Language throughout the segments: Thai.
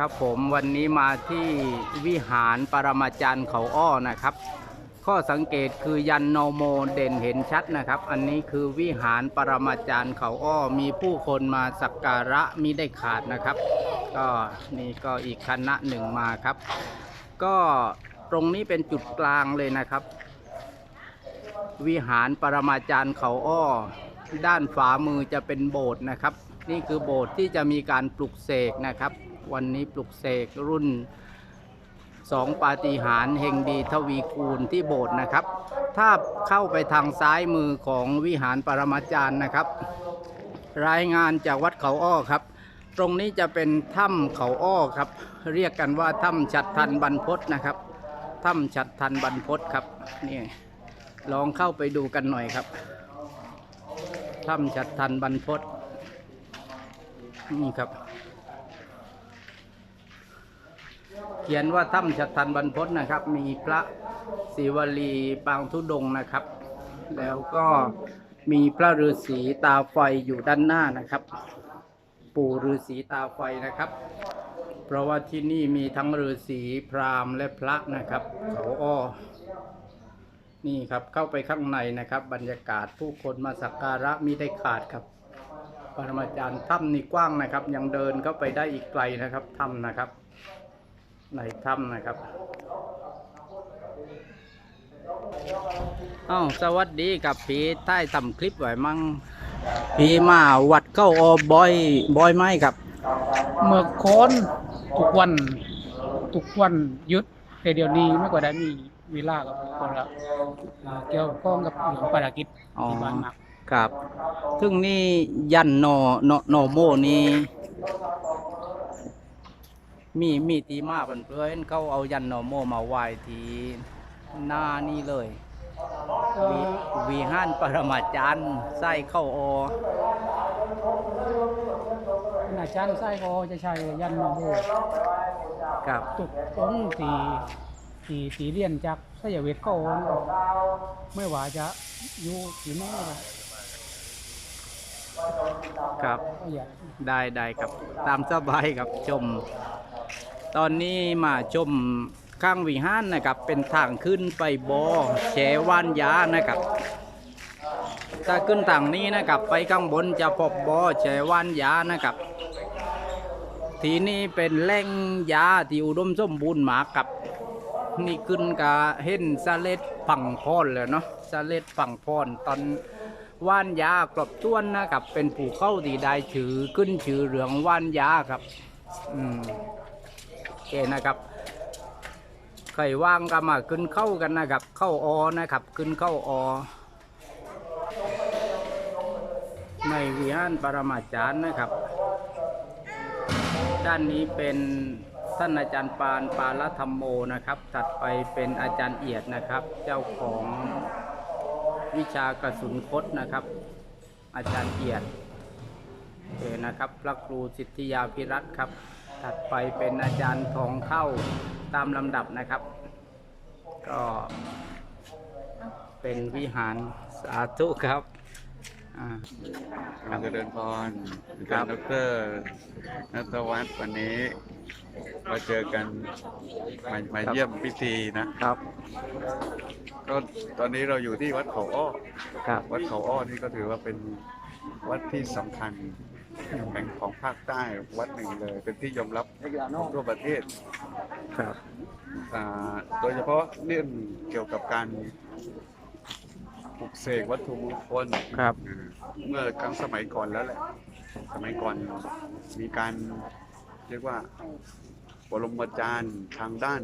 ครับผมวันนี้มาที่วิหารปรมาจารย์เขาอ้อนะครับ ข้อสังเกตคือยันโนโมเด่นเห็นชัดนะครับ อันนี้คือวิหารปรมาจารย์เขาอ้อมีผู้คนมาสักการะมิได้ขาดนะครับ ก็นี่ก็อีกคณะหนึ่งมาครับ ก็ตรงนี้เป็นจุดกลางเลยนะครับ วิหารปรมาจารย์เขาอ้อ ด้านฝามือจะเป็นโบสถ์นะครับ นี่คือโบสถ์ที่จะมีการปลุกเสกนะครับ วันนี้ปลุกเสกรุ่นสองปาฏิหาริย์เฮงดีทวีคูณที่โบสถ์นะครับ ถ้าเข้าไปทางซ้ายมือของวิหารปรมาจารย์นะครับ รายงานจากวัดเขาอ้อครับ ตรงนี้จะเป็นถ้ำเขาอ้อครับ เรียกกันว่าถ้ำฉัดทันบรรพตนะครับถ้ำฉัดทันบรรพตครับนี่ลองเข้าไปดูกันหน่อยครับถ้ำฉัดทันบรรพตนี่ครับ เขียนว่าถ้ำฉัดทันบรรพตนะครับ มีพระศิวลีปางทุดงนะครับ แล้วก็มีพระฤาษีตาไฟอยู่ด้านหน้านะครับ ปู่ฤาษีตาไฟนะครับ เพราะว่าที่นี่มีทั้งฤาษีพราหมณ์และพระนะครับเขาอ้อนี่ครับเข้าไปข้างในนะครับ บรรยากาศผู้คนมาสักการะมิได้ขาดครับปรมาจารย์ถ้ำนี่กว้างนะครับ ยังเดินเข้าไปได้อีกไกลนะครับถ้ำนะครับ ในถ้ำนะครับอ้าวสวัสดีกับพี่ใต้ทำคลิปไว้มั่งพี่มาวัดเข้าออบอยบอยไหมครับ เมื่อค้อนทุกวันทุกวันหยุดแต่เดี๋ยวนี้ไม่ก็ได้มีเวลากับคนละอ่าเกี่ยวข้องกับเรื่องภารกิจอ๋อที่บ้านมากครับซึ่งนี่ยันโนโนโนโมนี่ มีมีตีมาเพื่อนๆเขาเอายันโนโมมาไหว้ที่หน้านี่เลยเอ่วีอวีห้านปรมาจารย์ไส้เข้าอออาจารย์ไส้ก็จะใช้ยันโนโมครับตุกองค์ที่ที่ที่เรียนจากสยเวทก็อนไม่ว่าจะอยู่ที่ไหนก็ครับก็อย่าได้ได้ครับตามสบายครับชม ตอนนี้มาชมข้างวิหารนะครับ เป็นทางขึ้นไปบอแชวานยานะครับ ถ้าขึ้นทางนี้นะครับ ไปข้างบนจะพบบอแชวานยานะครับ ทีนี้เป็นแหล่งยาที่อุดมสมบูรณ์หมากับนี่ขึ้นกะเห็นสเลดฝั่งพอนเลยเนาะสเลดฝั่งพอนตอนว่านยากรอบต้วนนะครับ เป็นผูเข้าที่ได้ถือขึ้นชื่อเหลืองว่านยาครับ อืม เคนะครับใครว่างก็มาขึ้นเข้ากันนะครับ เข้าออนะครับ ขึ้นเข้าออ ในวิหารปรมาจารย์นะครับ ด้านนี้เป็นท่านอาจารย์ปานปาลธรรมโมนะครับ ถัดไปเป็นอาจารย์เอียดนะครับ เจ้าของวิชากระสุนคดนะครับ อาจารย์เอียดโอเคนะครับ พระครูสิทธิยาพิรัตครับ ถัดไปเป็นอาจารย์ทองเท่าตามลำดับนะครับ ก็เป็นวิหารสาธุครับอ่าการเจริญพรครักาบรดอกเตอรนัทวัฒน์วันนี้มาเจอกันมามาเยี่ยมพิธีนะ ครับก็ตอนนี้เราอยู่ที่วัดเขาอ้อ ครับ วัดเขาอ้อนี่ก็ถือว่าเป็นวัดที่สำคัญ แห่งของภาคใต้วัดหนึ่งเลย เป็นที่ยอมรับของทั่วประเทศครับอ่าโดยเฉพาะเรื่องเกี่ยวกับการปลุกเสกวัตถุมงคลครับอ่าเมื่อครั้งสมัยก่อนแล้วแหละ สมัยก่อนมีการเรียกว่าปรมาจารย์ทางด้าน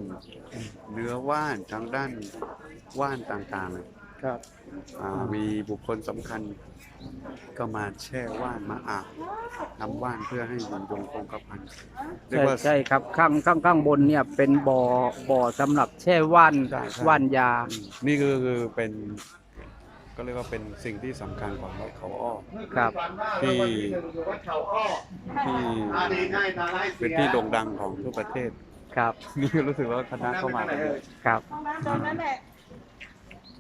เนื้อว่านทางด้านว่านต่างๆ ครับอ่ามีบุคคลสำคัญ ก็มาแช่ว่านมาอาบทำว่านเพื่อให้อยู่ยงคงกระพันเรียใช่กว่า ใช่ครับข้างข้างข้างบนเนี่ยเป็นบ่อบ่อสำหรับแช่ว่านใช่ใช่ ว่านยา อืมนี่คือคือเป็นก็เรียกว่าเป็นสิ่งที่สำคัญของวัดเขาอ้อ ครับ ที่ ที่เป็นที่โด่งดังของทั่วประเทศ ครับ นี่ก็รู้สึกว่าคณะเข้ามากันเยอะครับ ตรงนั้นแหละ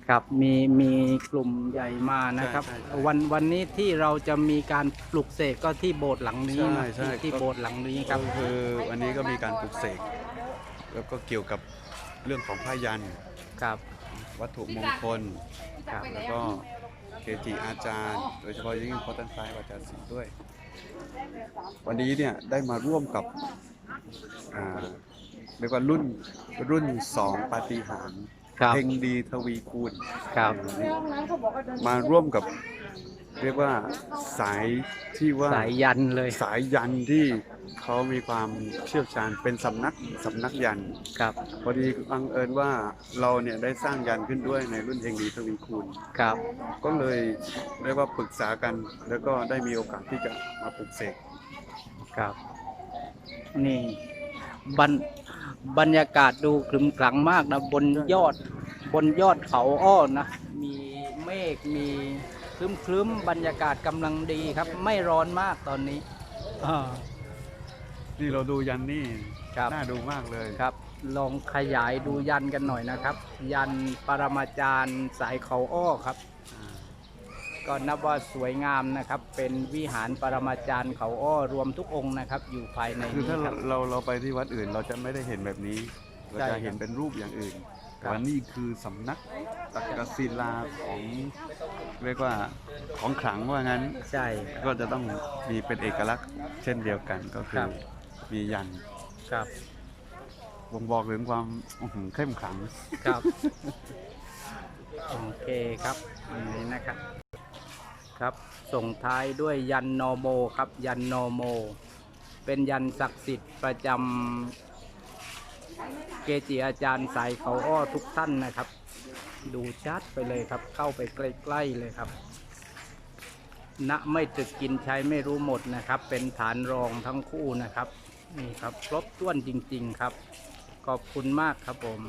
ครับมีมีกลุ่มใหญ่มานะครับ ใช่ใช่ใช่วันวันนี้ที่เราจะมีการปลุกเสกก็ที่โบสถ์หลังนี้ใช่นะใช่ที่ที่ก็ โบสถ์หลังนี้ครับ ก็คือวันนี้ก็มีการปลุกเสกแล้วก็เกี่ยวกับเรื่องของผ้ายัน ครับ วัตถุมงคล ครับ แล้วก็เกจิอาจารย์ โดยเฉพาะยิ่งพอตันซ้ายวาจารย์ศิลป์ด้วย วันนี้เนี่ยได้มาร่วมกับอ่าเรียกว่ารุ่นรุ่นสองปาฏิหาริย์ ครับเฮงดีทวีคูณครับมาร่วมกับเรียกว่าสายที่ว่าสายยันเลยสายยันที่เขามีความเชี่ยวชาญเป็นสำนักสำนักยันครับพอดีบังเอิญว่าเราเนี่ยได้สร้างยันขึ้นด้วยในรุ่นเฮงดีทวีคูณครับ ก็เลยเรียกว่าปรึกษากัน แล้วก็ได้มีโอกาสที่จะมาปลุกเสกครับ นี่บรร บรรยากาศดูคลึมขลังมากนะ บนยอดบนยอดเขาอ้อนะ มีเมฆมีคลึ้มคลึ้มๆบรรยากาศกำลังดีครับ ไม่ร้อนมากตอนนี้อ่านี่เราดูยันนี่ครับน่าดูมากเลยครับ ลองขยายดูยันกันหน่อยนะครับ ยันปรมาจารย์สายเขาอ้อครับ ก็นับว่าสวยงามนะครับ เป็นวิหารปรมาจารย์เขาอ้อรวมทุกองค์นะครับ อยู่ภายในคือนี้ถ้าคเรารับเราเราไปที่วัดอื่น เราจะไม่ได้เห็นแบบนี้เราใช่ครัจะบเห็นเป็นรูปอย่างอื่นครับ แต่ว่านี่คือสำนักตักกศิลาของเรียกว่าของขลังว่างั้น ใช่ครับก็จะต้องมีเป็นเอกลักษณ์เช่นเดียวกันก็คืครัอบ มียันครับ บ่งบอกถึงความอื้อหือเข้มขลัง ครับ โอเคครับอันนี้นะครับ ครับ ส่งท้ายด้วยยันโนโมครับ ยันโนโม เป็นยันศักดิ์สิทธิ์ประจำเกจิอาจารย์สายเขาอ้อทุกท่านนะครับ ดูชัดไปเลยครับ เข้าไปใกล้ๆเลยครับณไม่ตึกกินใช้ไม่รู้หมดนะครับ เป็นฐานรองทั้งคู่นะครับ นี่ครับครบถ้วนจริง ๆ ครับ ขอบคุณมากครับผม